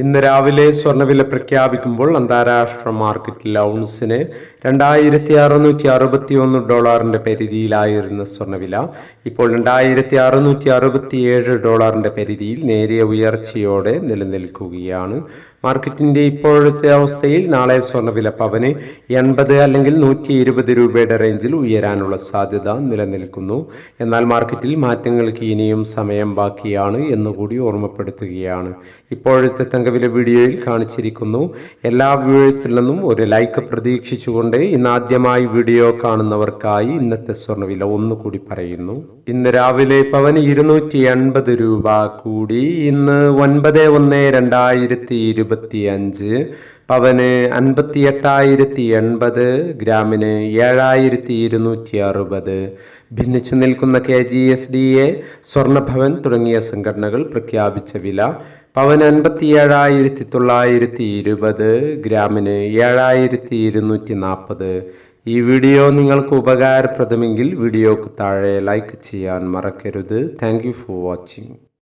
ഇന്ന് രാവിലെ സ്വർണവില പ്രഖ്യാപിക്കുമ്പോൾ അന്താരാഷ്ട്ര മാർക്കറ്റിൽ ഔൺസിന് രണ്ടായിരത്തി അറുന്നൂറ്റി അറുപത്തി ഒന്ന് ഡോളറിന്റെ പരിധിയിലായിരുന്ന സ്വർണവില ഇപ്പോൾ രണ്ടായിരത്തി അറുന്നൂറ്റി അറുപത്തി ഏഴ് ഡോളറിന്റെ പരിധിയിൽ നേരിയ ഉയർച്ചയോടെ നിലനിൽക്കുകയാണ്. മാർക്കറ്റിന്റെ ഇപ്പോഴത്തെ അവസ്ഥയിൽ നാളെ സ്വർണവില പവന് എൺപത് അല്ലെങ്കിൽ നൂറ്റി ഇരുപത് രൂപയുടെ റേഞ്ചിൽ ഉയരാനുള്ള സാധ്യത നിലനിൽക്കുന്നു. എന്നാൽ മാർക്കറ്റിൽ മാറ്റങ്ങൾക്ക് ഇനിയും സമയം ബാക്കിയാണ് എന്നുകൂടി ഓർമ്മപ്പെടുത്തുകയാണ്. ഇപ്പോഴത്തെ തങ്കവില വീഡിയോയിൽ കാണിച്ചിരിക്കുന്നു. എല്ലാ വ്യൂവേഴ്സിൽ നിന്നും ഒരു ലൈക്ക് പ്രതീക്ഷിച്ചുകൊണ്ട് ഇന്ന് ആദ്യമായി വീഡിയോ കാണുന്നവർക്കായി ഇന്നത്തെ സ്വർണവില ഒന്നുകൂടി പറയുന്നു. ഇന്ന് രാവിലെ പവന് ഇരുന്നൂറ്റി എൺപത് രൂപ കൂടി. ഇന്ന് ഒൻപത് ഒന്ന് രണ്ടായിരത്തി ഇരുപത്തി അഞ്ച് പവന് അൻപത്തി എട്ടായിരത്തി എൺപത് ഗ്രാമിന് ഏഴായിരത്തി ഇരുന്നൂറ്റി അറുപത് ഭിന്നിച്ചു നിൽക്കുന്ന K G S D A Swarnabhavan തുടങ്ങിയ സംഘടനകൾ പ്രഖ്യാപിച്ച വില പവൻ അൻപത്തി ഏഴായിരത്തി തൊള്ളായിരത്തി ഇരുപത് ഗ്രാമിന് ഏഴായിരത്തി ഇരുന്നൂറ്റി നാൽപ്പത് ഈ വീഡിയോ നിങ്ങൾക്ക് ഉപകാരപ്രദമെങ്കിൽ വീഡിയോക്ക് താഴെ ലൈക്ക് ചെയ്യാൻ മറക്കരുത്. Thank for watching.